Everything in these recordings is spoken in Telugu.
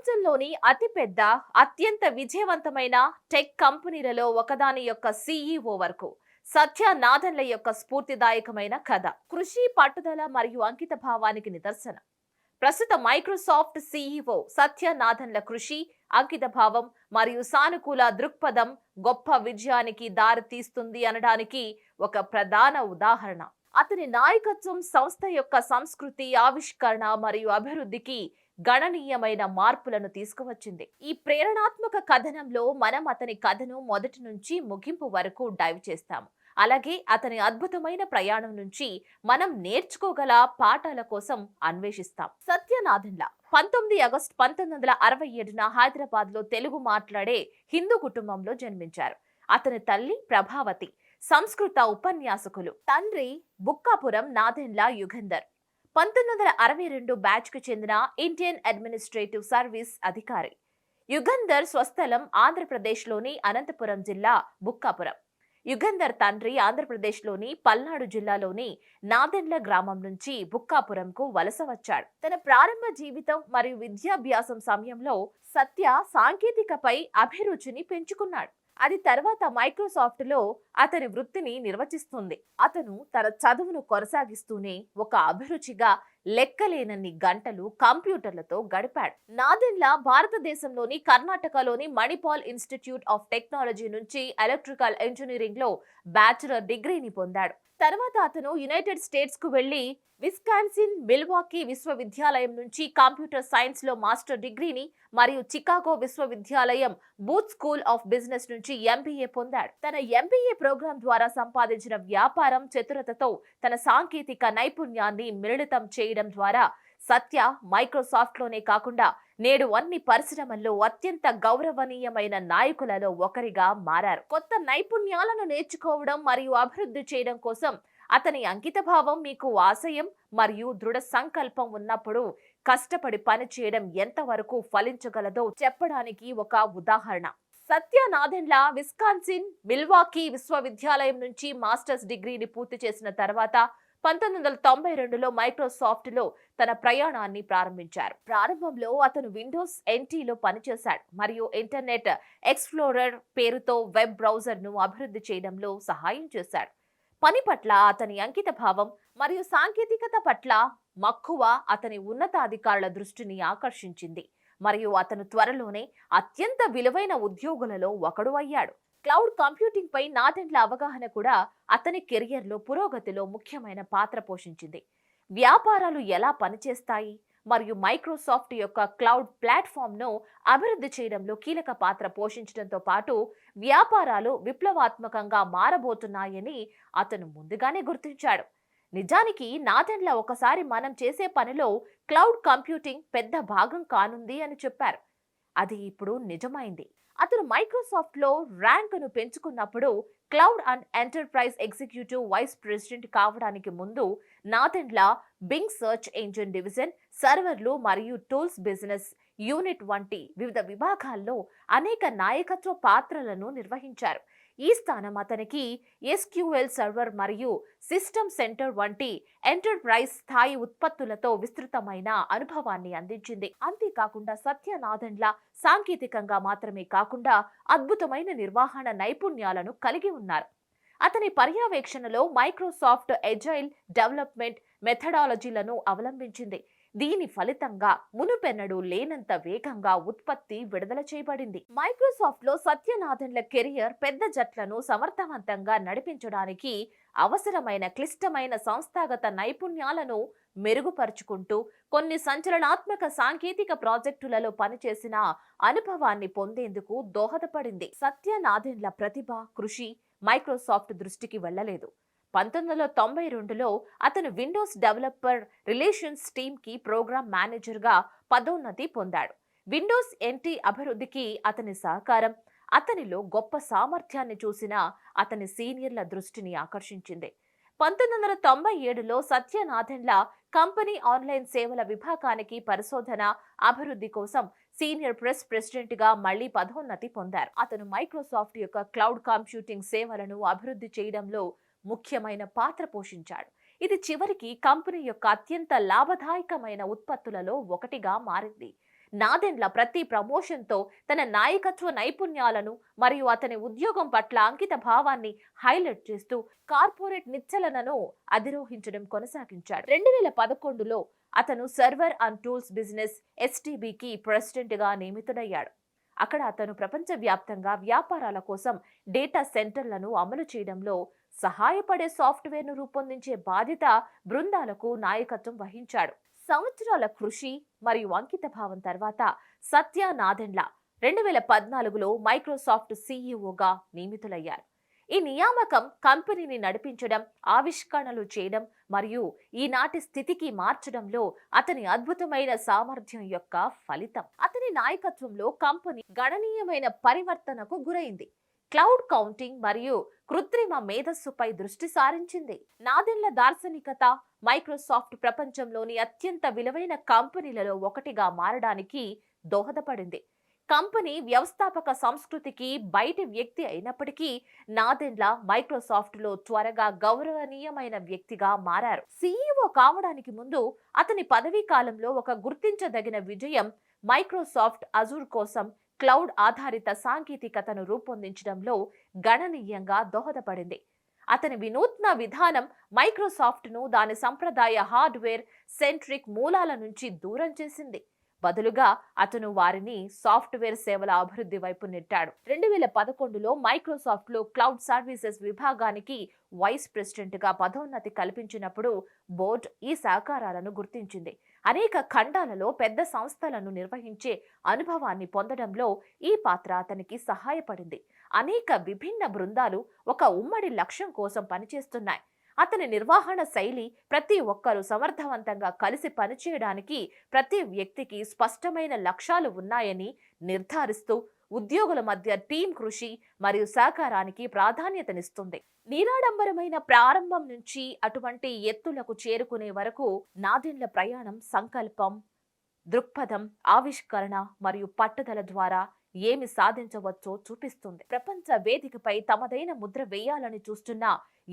ప్రపంచంలోని అతిపెద్ద అత్యంత విజయవంతమైన టెక్ కంపెనీలలో ఒకదాని యొక్క సీఈఓ వరకు సత్య నాదన్ల యొక్క స్ఫూర్తిదాయకమైన కథ. కృషి పట్టుదల మరియు అంకిత భావానికి నిదర్శనం. ప్రస్తుత మైక్రోసాఫ్ట్ సీఈఓ సత్య నాదన్ల కృషి అంకిత భావం మరియు సానుకూల దృక్పథం గొప్ప విజయానికి దారి తీస్తుంది అనడానికి ఒక ప్రధాన ఉదాహరణ. అతని నాయకత్వం సంస్థ యొక్క సంస్కృతి ఆవిష్కరణ మరియు అభివృద్ధికి గణనీయమైన మార్పులను తీసుకువచ్చింది. ఈ ప్రేరణాత్మక కథనంలో మనం అతని కథను మొదటి నుంచి ముగింపు వరకు డైవ్ చేస్తాము. అలాగే అతని అద్భుతమైన ప్రయాణం నుంచి మనం నేర్చుకోగల పాఠాల కోసం అన్వేషిస్తాం. సత్యనాథన్ల పంతొమ్మిది ఆగస్టు పంతొమ్మిది వందల అరవై ఏడున హైదరాబాద్లో తెలుగు మాట్లాడే హిందూ కుటుంబంలో జన్మించారు. అతని తల్లి ప్రభావతి సంస్కృత ఉపన్యాసకులు. తండ్రి బుక్కాపురం నాదెండ్ల యుగంధర్. పంతొమ్మిది వందల అరవై రెండు బ్యాచ్కు చెందిన ఇండియన్ అడ్మినిస్ట్రేటివ్ సర్వీస్ అధికారి. యుగంధర్ స్వస్థలం ఆంధ్రప్రదేశ్లోని అనంతపురం జిల్లా బుక్కాపురం. యుగంధర్ తండ్రి ఆంధ్రప్రదేశ్లోని పల్నాడు జిల్లాలోని నాదెండ్ల గ్రామం నుంచి బుక్కాపురంకు వలస వచ్చాడు. తన ప్రారంభ జీవితం మరియు విద్యాభ్యాసం సమయంలో సత్య సాంకేతికపై అభిరుచిని పెంచుకున్నాడు. అది తర్వాత మైక్రోసాఫ్ట్లో అతని వృత్తిని నిర్వచిస్తుంది. అతను తన చదువును కొనసాగిస్తూనే ఒక అభిరుచిగా లెక్కలేనన్ని గంటలు కంప్యూటర్లతో గడిపాడు. నాదెండ్ల భారతదేశంలోని కర్ణాటకలోని మణిపాల్ ఇన్స్టిట్యూట్ ఆఫ్ టెక్నాలజీ నుంచి ఎలక్ట్రికల్ ఇంజనీరింగ్లో బ్యాచులర్ డిగ్రీని పొందాడు. తర్వాత అతను యునైటెడ్ స్టేట్స్కు వెళ్ళి విస్కాన్సిన్ మిల్వాకీ విశ్వవిద్యాలయం నుంచి కంప్యూటర్ సైన్స్లో మాస్టర్ డిగ్రీని మరియు చికాగో విశ్వవిద్యాలయం బూత్ స్కూల్ ఆఫ్ బిజినెస్ నుంచి ఎంబీఏ పొందాడు. తన ఎంబీఏ ప్రోగ్రాం ద్వారా సంపాదించిన వ్యాపారం చతురతతో తన సాంకేతిక నైపుణ్యాన్ని మిళితం చేయడం ద్వారా సత్య మైక్రోసాఫ్ట్లోనే కాకుండా నేడు అన్ని పరిశ్రమల్లో అత్యంత గౌరవనీయమైన నాయకులలో ఒకరిగా మారారు. కొత్త నైపుణ్యాలను నేర్చుకోవడం మరియు అభివృద్ధి చేయడం కోసం అతని అంకితభావం మీకు ఆశయం మరియు దృఢ సంకల్పం ఉన్నప్పుడు కష్టపడి పని చేయడం ఎంతవరకు ఫలించగలదో చెప్పడానికి ఒక ఉదాహరణ. సత్యనాథెండ్ల విస్కాన్సిన్ మిల్వాకీ విశ్వవిద్యాలయం నుంచి మాస్టర్స్ డిగ్రీని పూర్తి చేసిన తర్వాత పంతొమ్మిది వందల తొంభై రెండులో మైక్రోసాఫ్ట్లో తన ప్రయాణాన్ని ప్రారంభించారు. ప్రారంభంలో అతను విండోస్ ఎన్టీలో పనిచేశాడు మరియు ఇంటర్నెట్ ఎక్స్ప్లోరర్ పేరుతో వెబ్ బ్రౌజర్ను అభివృద్ధి చేయడంలో సహాయం చేశాడు. పని పట్ల అతని అంకిత భావం మరియు సాంకేతికత పట్ల మక్కువ అతని ఉన్నతాధికారుల దృష్టిని ఆకర్షించింది. మరియు అతను త్వరలోనే అత్యంత విలువైన ఉద్యోగులలో ఒకడు అయ్యాడు. క్లౌడ్ కంప్యూటింగ్ పై నాదెండ్ల అవగాహన కూడా అతని కెరియర్లో పురోగతిలో ముఖ్యమైన పాత్ర పోషించింది. వ్యాపారాలు ఎలా పనిచేస్తాయి? మరియు మైక్రోసాఫ్ట్ యొక్క క్లౌడ్ ప్లాట్ఫామ్ను అభివృద్ధి చేయడంలో కీలక పాత్ర పోషించడంతో పాటు వ్యాపారాలు విప్లవాత్మకంగా మారబోతున్నాయని అతను ముందుగానే గుర్తించాడు. నిజానికి నాదెండ్ల ఒకసారి మనం చేసే పనిలో క్లౌడ్ కంప్యూటింగ్ పెద్ద భాగం కానుంది అని చెప్పారు. అది ఇప్పుడు నిజమైంది. అతను మైక్రోసాఫ్ట్లో ర్యాంకును పెంచుకున్నప్పుడు cloud and enterprise executive vice president కావడానికి ముందు Nadendla Bing search engine division సర్వర్లు మరియు టూల్స్ బిజినెస్ యూనిట్ వంటి వివిధ విభాగాల్లో అనేక నాయకత్వ పాత్రలను నిర్వహించారు. ఈ స్థానం అతనికి ఎస్క్యూఎల్ సర్వర్ మరియు సిస్టమ్ సెంటర్ వంటి ఎంటర్ప్రైజ్ స్థాయి ఉత్పత్తులతో విస్తృతమైన అనుభవాన్ని అందించింది. అంతేకాకుండా సత్యనాథన్ల సాంకేతికంగా మాత్రమే కాకుండా అద్భుతమైన నిర్వహణ నైపుణ్యాలను కలిగి ఉన్నారు. అతని పర్యవేక్షణలో మైక్రోసాఫ్ట్ ఎజైల్ డెవలప్మెంట్ మెథడాలజీలను అవలంబించింది. దీని ఫలితంగా మునుపెన్నడూ లేనంత వేగంగా ఉత్పత్తి విడుదల చేయబడింది. మైక్రోసాఫ్ట్లో సత్యనాథన్ల కెరియర్ పెద్ద జట్లను సమర్థవంతంగా నడిపించడానికి అవసరమైన క్లిష్టమైన సంస్థాగత నైపుణ్యాలను మెరుగుపరుచుకుంటూ కొన్ని సంచలనాత్మక సాంకేతిక ప్రాజెక్టులలో పనిచేసిన అనుభవాన్ని పొందేందుకు దోహదపడింది. సత్యనాథన్ల ప్రతిభ కృషి మైక్రోసాఫ్ట్ దృష్టికి వెళ్ళలేదు పంతొమ్మిది వందల తొంభై రెండులో అతను విండోస్ డెవలపర్ రిలేషన్స్ టీమ్కి ప్రోగ్రామ్ మేనేజర్గా పదోన్నతి పొందాడు. విండోస్ ఎన్టీ అభివృద్ధికి అతని సహకారం అతనిలో గొప్ప సామర్థ్యాన్ని చూసిన అతని సీనియర్ల దృష్టిని ఆకర్షించింది. పంతొమ్మిది వందల తొంభై ఏడులో సత్యనాథన్ల కంపెనీ ఆన్లైన్ సేవల విభాగానికి పరిశోధన అభివృద్ధి కోసం సీనియర్ ప్రెస్ ప్రెసిడెంట్గా మళ్ళీ పదోన్నతి పొందారు. అతను మైక్రోసాఫ్ట్ యొక్క క్లౌడ్ కంప్యూటింగ్ సేవలను అభివృద్ధి చేయడంలో ముఖ్యమైన పాత్ర పోషించాడు. ఇది చివరికి కంపెనీ యొక్క అత్యంత లాభదాయకమైన ఉత్పత్తులలో ఒకటిగా మారింది. నాదెండ్ల ప్రతి ప్రమోషన్తో తన నాయకత్వ నైపుణ్యాలను మరియు అతని ఉద్యోగం పట్ల అంకిత భావాన్ని హైలైట్ చేస్తూ కార్పొరేట్ నిచ్చలనను అధిరోహించడం కొనసాగించాడు. రెండు వేల పదకొండులో అతను సర్వర్ అండ్ టూల్స్ బిజినెస్ ఎస్టీబీకి ప్రెసిడెంట్గా నియమితుడయ్యాడు. అక్కడ అతను ప్రపంచవ్యాప్తంగా వ్యాపారాల కోసం డేటా సెంటర్లను అమలు చేయడంలో సహాయపడే సాఫ్ట్వేర్ను రూపొందించే బాధ్యత బృందాలకు నాయకత్వం వహించాడు. సంవత్సరాల కృషి మరియు అంకిత భావం తర్వాత సత్య నాదెండ్ల రెండు వేల పద్నాలుగులో మైక్రోసాఫ్ట్ సీఈఓగా నియమితులయ్యారు. ఈ నియామకం కంపెనీని నడిపించడం ఆవిష్కరణలు చేయడం మరియు ఈనాటి స్థితికి మార్చడంలో అతని అద్భుతమైన సామర్థ్యం యొక్క ఫలితం. అతని నాయకత్వంలో కంపెనీ గణనీయమైన పరివర్తనకు గురైంది. క్లౌడ్ కౌంటింగ్ మరియు కృత్రిమ మేధస్సుపై దృష్టి సారించింది. నాదెళ్ళ దార్శనికత మైక్రోసాఫ్ట్ ప్రపంచంలోని అత్యంత విలువైన కంపెనీలలో ఒకటిగా మారడానికి దోహదపడింది. కంపెనీ వ్యవస్థాపక సంస్కృతికి బయటి వ్యక్తి అయినప్పటికీ నాదెండ్ల మైక్రోసాఫ్ట్లో త్వరగా గౌరవనీయమైన వ్యక్తిగా మారారు. సీఈఓ కావడానికి ముందు అతని పదవీ కాలంలో ఒక గుర్తించదగిన విజయం మైక్రోసాఫ్ట్ అజూర్ కోసం క్లౌడ్ ఆధారిత సాంకేతికతను రూపొందించడంలో గణనీయంగా దోహదపడింది. అతని వినూత్న విధానం మైక్రోసాఫ్ట్ను దాని సంప్రదాయ హార్డ్వేర్ సెంట్రిక్ మూలాల నుంచి దూరం చేసింది. బదులుగా అతను వారిని సాఫ్ట్వేర్ సేవల అభివృద్ధి వైపు నెట్టాడు. రెండు వేల పదకొండులో మైక్రోసాఫ్ట్లో క్లౌడ్ సర్వీసెస్ విభాగానికి వైస్ ప్రెసిడెంట్గా పదోన్నతి కల్పించినప్పుడు బోర్డు ఈ సహకారాలను గుర్తించింది. అనేక ఖండాలలో పెద్ద సంస్థలను నిర్వహించే అనుభవాన్ని పొందడంలో ఈ పాత్ర అతనికి సహాయపడింది. అనేక విభిన్న బృందాలు ఒక ఉమ్మడి లక్ష్యం కోసం పనిచేస్తున్నాయి. అతని నిర్వహణ శైలి ప్రతి ఒక్కరూ సమర్థవంతంగా కలిసి పనిచేయడానికి ప్రతి వ్యక్తికి స్పష్టమైన లక్ష్యాలు ఉన్నాయని నిర్ధారిస్తూ ఉద్యోగుల మధ్య టీం కృషి మరియు సహకారానికి ప్రాధాన్యతనిస్తుంది. నీరాడంబరమైన ప్రారంభం నుంచి అటువంటి ఎత్తులకు చేరుకునే వరకు నాదెండ్ల ప్రయాణం సంకల్పం దృక్పథం ఆవిష్కరణ మరియు పట్టుదల ద్వారా ఏమి సాధించవచ్చో చూపిస్తుంది. ప్రపంచ వేదికపై తమదైన ముద్ర వేయాలని చూస్తున్న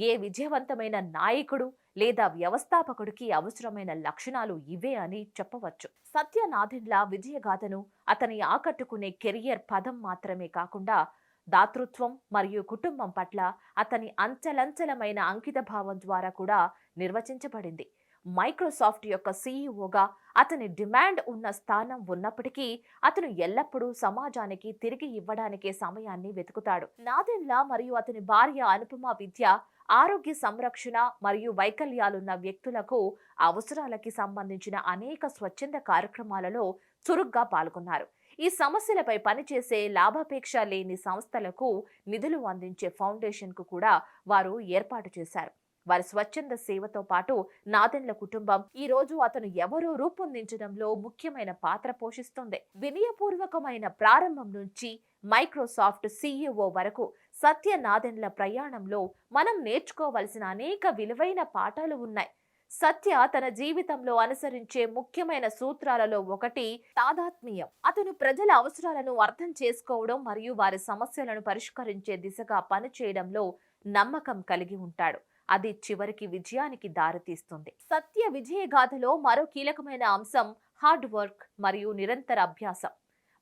ఏ విజయవంతమైన నాయకుడు లేదా వ్యవస్థాపకుడికి అవసరమైన లక్షణాలు ఇవే అని చెప్పవచ్చు. సత్యనాథెండ్ల విజయగాథను అతని ఆకట్టుకునే కెరియర్ పదం మాత్రమే కాకుండా దాతృత్వం మరియు కుటుంబం పట్ల అతని అంచలంచలమైన అంకిత భావం ద్వారా కూడా నిర్వచించబడింది. మైక్రోసాఫ్ట్ యొక్క సీఈఓగా అతని డిమాండ్ ఉన్న స్థానం ఉన్నప్పటికీ అతను ఎల్లప్పుడూ సమాజానికి తిరిగి ఇవ్వడానికే సమయాన్ని వెతుకుతాడు. నాదెన్లా మరియు అతని భార్య అనుపమ విద్య ఆరోగ్య సంరక్షణ మరియు వైకల్యాలున్న వ్యక్తులకు అవసరాలకి సంబంధించిన అనేక స్వచ్ఛంద కార్యక్రమాలలో చురుగ్గా పాల్గొన్నారు. ఈ సమస్యలపై పనిచేసే లాభాపేక్ష లేని సంస్థలకు నిధులు అందించే ఫౌండేషన్కు కూడా వారు ఏర్పాటు చేశారు. వారి స్వచ్ఛంద సేవతో పాటు నాదెండ్ల కుటుంబం ఈ రోజు అతను ఎవరో రూపొందించడంలో ముఖ్యమైన పాత్ర పోషిస్తుంది. వినయపూర్వకమైన ప్రారంభం నుంచి మైక్రోసాఫ్ట్ సీఈఓ వరకు సత్య నాదెండ్ల ప్రయాణంలో మనం నేర్చుకోవలసిన అనేక విలువైన పాఠాలు ఉన్నాయి. సత్య తన జీవితంలో అనుసరించే ముఖ్యమైన సూత్రాలలో ఒకటి తాదాత్మ్యం. అతను ప్రజల అవసరాలను అర్థం చేసుకోవడం మరియు వారి సమస్యలను పరిష్కరించే దిశగా పనిచేయడంలో నమ్మకం కలిగి ఉంటాడు. అది చివరికి విజయానికి దారితీస్తుంది. సత్య విజయగాథలో మరో కీలకమైన అంశం హార్డ్ వర్క్ మరియు నిరంతర అభ్యాసం.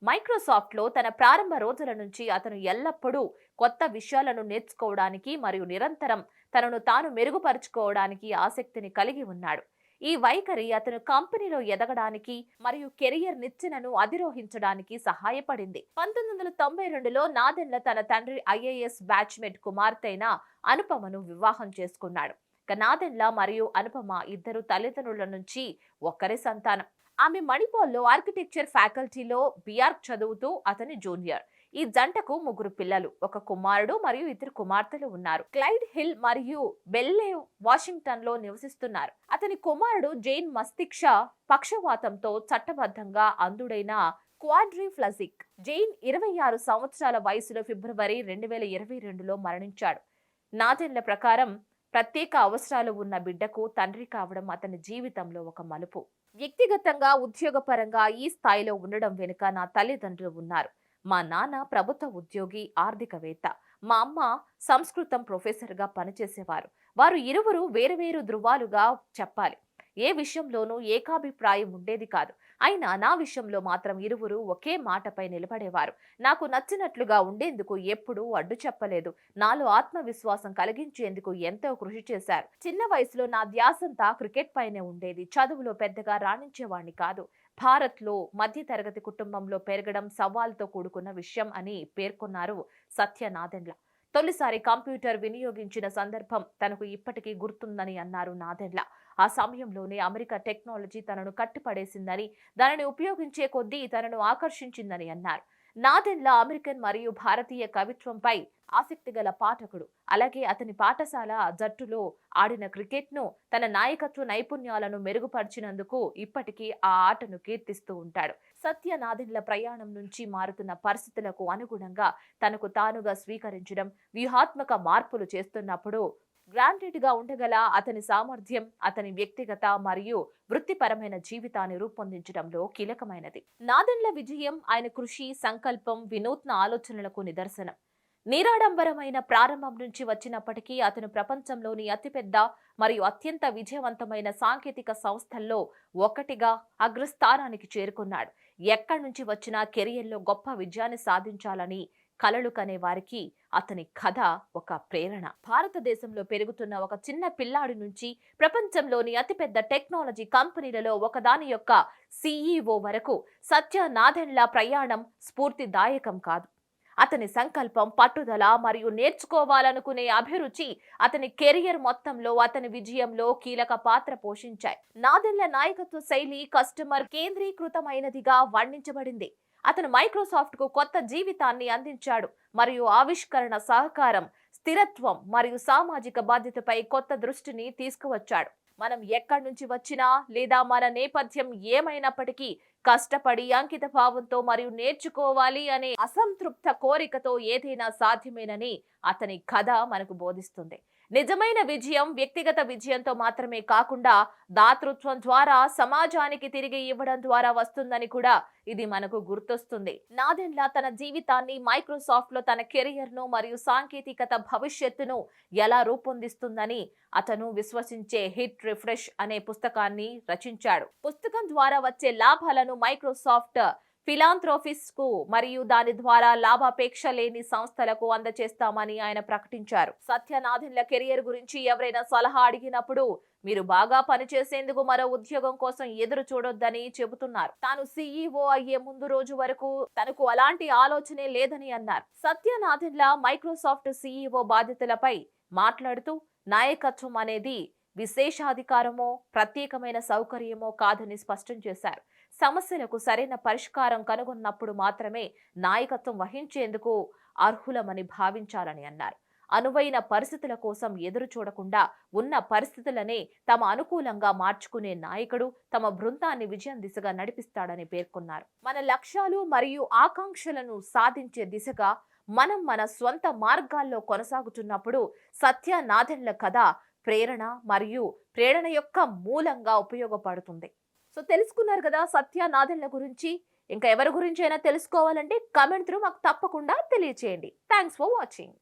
మైక్రోసాఫ్ట్లో తన ప్రారంభ రోజుల నుంచి అతను ఎల్లప్పుడూ కొత్త విషయాలను నేర్చుకోవడానికి మరియు నిరంతరం తనను తాను మెరుగుపరుచుకోవడానికి ఆసక్తిని కలిగి ఉన్నాడు. ఈ వైఖరి అతను కంపెనీలో ఎదగడానికి మరియు కెరియర్ నిచ్చెనను అధిరోహించడానికి సహాయపడింది. పంతొమ్మిది వందల తొంభై రెండులో నాదెన్ల తన తండ్రి ఐఏఎస్ బ్యాచ్మేట్ కుమార్తెన అనుపమను వివాహం చేసుకున్నాడు. నాదెన్ల మరియు అనుపమ ఇద్దరు తల్లిదండ్రుల నుంచి ఒక్కరే సంతానం. ఆమె మణిపాల్లో ఆర్కిటెక్చర్ ఫ్యాకల్టీలో బిఆర్క్ చదువుతూ అతని జూనియర్. ఈ జంటకు ముగ్గురు పిల్లలు ఒక కుమారుడు మరియు ఇద్దరు కుమార్తెలు ఉన్నారు. క్లైడ్ హిల్ మరియు బెల్లే వాషింగ్టన్లో నివసిస్తున్నారు. అతని కుమారుడు జైన్ మస్తిక్ష పక్షవాతంతో చట్టబద్ధంగా అందుడైన క్వాడ్రిఫ్లజిక్ జైన్ ఇరవై ఆరు సంవత్సరాల వయసులో ఫిబ్రవరి రెండు వేల ఇరవై రెండులో మరణించాడు. నాదెన్ల ప్రకారం ప్రత్యేక అవసరాలు ఉన్న బిడ్డకు తండ్రి కావడం అతని జీవితంలో ఒక మలుపు. వ్యక్తిగతంగా ఉద్యోగపరంగా ఈ స్థాయిలో ఉండడం వెనుక నా తల్లిదండ్రులు ఉన్నారు. మా నాన్న ప్రభుత్వ ఉద్యోగి ఆర్థికవేత్త. మా అమ్మ సంస్కృతం ప్రొఫెసర్గా పనిచేసేవారు. వారు ఇరువురు వేరువేరు ధృవాలుగా చెప్పాలి. ఏ విషయంలోనూ ఏకాభిప్రాయం ఉండేది కాదు. అయినా నా విషయంలో మాత్రం ఇరువురు ఒకే మాటపై నిలబడేవారు. నాకు నచ్చినట్లుగా ఉండేందుకు ఎప్పుడూ అడ్డు చెప్పలేదు. నాలో ఆత్మవిశ్వాసం కలిగించేందుకు ఎంతో కృషి చేశారు. చిన్న వయసులో నా ధ్యాసంతా క్రికెట్ పైనే ఉండేది. చదువులో పెద్దగా రాణించేవాణ్ణి కాదు. భారత్లో మధ్యతరగతి కుటుంబంలో పెరగడం సవాల్తో కూడుకున్న విషయం అని పేర్కొన్నారు సత్యనాదెండ్ల తొలిసారి కంప్యూటర్ వినియోగించిన సందర్భం తనకు ఇప్పటికీ గుర్తుందని అన్నారు నాదెండ్ల ఆ సమయంలోనే అమెరికా టెక్నాలజీ తనను కట్టిపడేసిందని దానిని ఉపయోగించే కొద్దీ తనను ఆకర్షించిందని అన్నారు. నాదెండ్ల అమెరికన్ మరియు భారతీయ కవిత్వంపై ఆసక్తి గల పాఠకుడు. అలాగే అతని పాఠశాల జట్టులో ఆడిన క్రికెట్ను తన నాయకత్వ నైపుణ్యాలను మెరుగుపరిచినందుకు ఇప్పటికీ ఆ ఆటను కీర్తిస్తూ ఉంటాడు. సత్యనాదెండ్ల ప్రయాణం నుంచి మారుతున్న పరిస్థితులకు అనుగుణంగా తనకు తానుగా స్వీకరించడం వ్యూహాత్మక మార్పులు చేస్తున్నప్పుడు గ్రాంటెడ్గా ఉండగల అతని సామర్థ్యం అతని వ్యక్తిగత మరియు వృత్తిపరమైన జీవితాన్ని రూపొందించడంలో కీలకమైనది. నాదెండ్ల విజయం ఆయన కృషి సంకల్పం వినూత్న ఆలోచనలకు నిదర్శనం. నిరాడంబరమైన ప్రారంభం నుంచి వచ్చినప్పటికీ అతను ప్రపంచంలోని అతిపెద్ద మరియు అత్యంత విజయవంతమైన సాంకేతిక సంస్థల్లో ఒకటిగా అగ్రస్థానానికి చేరుకున్నాడు. ఎక్కడి నుంచి వచ్చినా కెరియర్లో గొప్ప విజయాన్ని సాధించాలని కలలు కనే వారికి అతని కథ ఒక ప్రేరణ. భారతదేశంలో పెరుగుతున్న ఒక చిన్న పిల్లాడి నుంచి ప్రపంచంలోని అతిపెద్ద టెక్నాలజీ కంపెనీలలో ఒకదాని యొక్క సీఈఓ వరకు సత్యనాథన్ల ప్రయాణం స్ఫూర్తిదాయకం కాదు. అతని సంకల్పం పట్టుదల మరియు నేర్చుకోవాలనుకునే అభిరుచి అతని కెరియర్ మొత్తంలో అతని విజయంలో కీలక పాత్ర పోషించాయి. నాదెళ్ళ నాయకత్వ శైలి కస్టమర్ కేంద్రీకృతమైనదిగా వర్ణించబడింది. అతను మైక్రోసాఫ్ట్కు కొత్త జీవితాన్ని అందించాడు మరియు ఆవిష్కరణ సహకారం స్థిరత్వం మరియు సామాజిక బాధ్యతపై కొత్త దృష్టిని తీసుకువచ్చాడు. మనం ఎక్కడి నుంచి వచ్చినా లేదా మన నేపథ్యం ఏమైనప్పటికీ కష్టపడి అంకిత భావంతో మరియు నేర్చుకోవాలి అనే అసంతృప్త కోరికతో ఏదైనా సాధ్యమేనని అతని కథ మనకు బోధిస్తుంది. నిజమైన విజయం వ్యక్తిగత విజయంతో మాత్రమే కాకుండా దాతృత్వం ద్వారా సమాజానికి తిరిగి ఇవ్వడం ద్వారా వస్తుందని కూడా ఇది మనకు గుర్తొస్తుంది. నాదెండ్ల తన జీవితాన్ని మైక్రోసాఫ్ట్లో తన కెరియర్ను మరియు సాంకేతికత భవిష్యత్తును ఎలా రూపొందిస్తుందని అతను విశ్వసించే హిట్ రిఫ్రెష్ అనే పుస్తకాన్ని రచించాడు. పుస్తకం ద్వారా వచ్చే లాభాలను మైక్రోసాఫ్ట్ ఫిలాంథ్రోఫిస్కు మరియు దాని ద్వారా లాభాపేక్ష లేని సంస్థలకు అందజేస్తామని ఆయన ప్రకటించారు. సత్యనాథన్ల కెరియర్ గురించి ఎవరైనా సలహా అడిగినప్పుడు మీరు బాగా పనిచేసేందుకు మరో ఉద్యోగం కోసం ఎదురు చూడొద్దని చెబుతున్నారు. తాను సీఈఓ అయ్యే ముందు రోజు వరకు తనకు అలాంటి ఆలోచనే లేదని అన్నారు. సత్యనాథన్ల మైక్రోసాఫ్ట్ సీఈఓ బాధ్యతలపై మాట్లాడుతూ నాయకత్వం అనేది విశేషాధికారమో ప్రత్యేకమైన సౌకర్యమో కాదని స్పష్టం చేశారు. సమస్యలకు సరైన పరిష్కారం కనుగొన్నప్పుడు మాత్రమే నాయకత్వం వహించేందుకు అర్హులమని భావించాలని అన్నారు. అనువైన పరిస్థితుల కోసం ఎదురు చూడకుండా ఉన్న పరిస్థితులనే తమ అనుకూలంగా మార్చుకునే నాయకుడు తమ బృందాన్ని విజయం దిశగా నడిపిస్తాడని పేర్కొన్నారు. మన లక్ష్యాలు మరియు ఆకాంక్షలను సాధించే దిశగా మనం మన స్వంత మార్గాల్లో కొనసాగుతున్నప్పుడు సత్యనాథన్ల కథ ప్రేరణ మరియు ప్రేరణ యొక్క మూలంగా ఉపయోగపడుతుంది. సో తెలుసుకున్నారు కదా సత్య నాదెళ్ళ గురించి. ఇంకా ఎవరి గురించి అయినా తెలుసుకోవాలంటే కమెంట్ త్రూ మాకు తప్పకుండా తెలియచేయండి. Thanks for watching